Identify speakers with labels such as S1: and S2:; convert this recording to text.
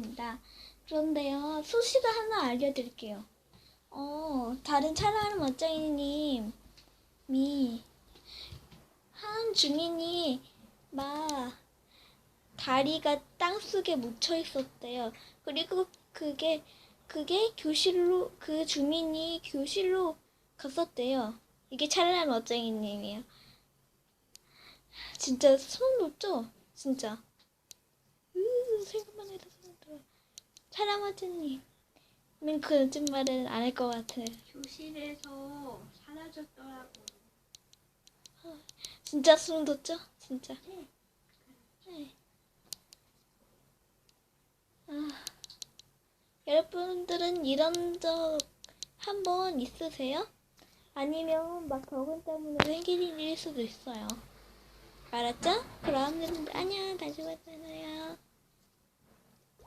S1: 아닙니다. 그런데요, 소식을 하나 알려드릴게요. 어, 다른 차라는 멋쟁이님이 한 주민이 막 다리가 땅속에 묻혀 있었대요. 그리고 그게 그게 교실로 그 주민이 교실로 갔었대요. 이게 찰나 멋쟁이님이에요. 진짜 소름 돋죠? 진짜. 으, 생각만 해도 찰나 멋쟁이님은 거짓말을 안할 것 같아요.
S2: 교실에서 사라졌더라고.
S1: 진짜 소름 돋죠? 진짜.
S2: 네.
S1: 네. 아, 여러분들은 이런 적 한 번 있으세요? 아니면 막 적응 때문에 생기는 일일 수도 있어요. 알았죠? 그럼 안녕 다시 만나요.